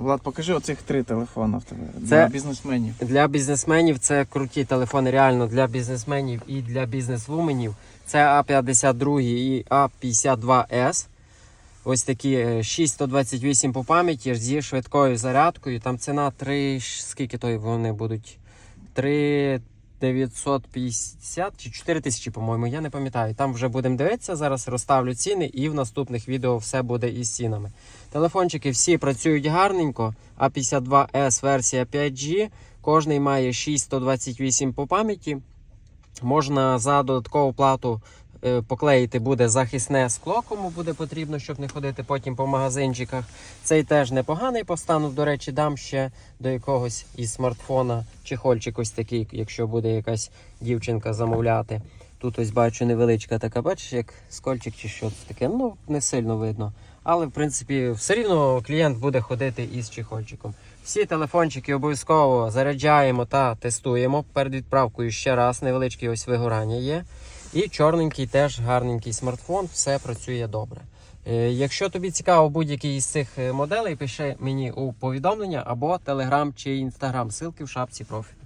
Влад, покажи оцих три телефони в тебе Це- для бізнесменів. Для бізнесменів це круті телефони, реально для бізнесменів і для бізнес-вуменів. Це А52 і А52С. Ось такі 628 по пам'яті зі швидкою зарядкою. Там ціна 3, скільки то вони будуть? 3 950 чи 4 тисячі, по-моєму, я не пам'ятаю. Там вже будемо дивитися. Зараз розставлю ціни і в наступних відео все буде із цінами. Телефончики всі працюють гарненько. А52S версія 5G. Кожний має 6128 по пам'яті. Можна за додаткову плату поклеїти буде захисне скло, кому буде потрібно, щоб не ходити потім по магазинчиках. Цей теж непоганий по. До речі, дам ще до якогось із смартфона чехольчик ось такий, якщо буде якась дівчинка замовляти. Тут ось бачу невеличка така, бачиш, як скольчик чи що це таке. Ну, не сильно видно. Але в принципі все рівно клієнт буде ходити із чехольчиком. Всі телефончики обов'язково заряджаємо та тестуємо. Перед відправкою ще раз невеличке ось вигорання є. І чорненький теж гарненький смартфон, все працює добре. Е, Якщо тобі цікаво будь-який із цих е, моделей, пиши мені у повідомлення або Telegram чи Instagram, ссылки в шапці профілю.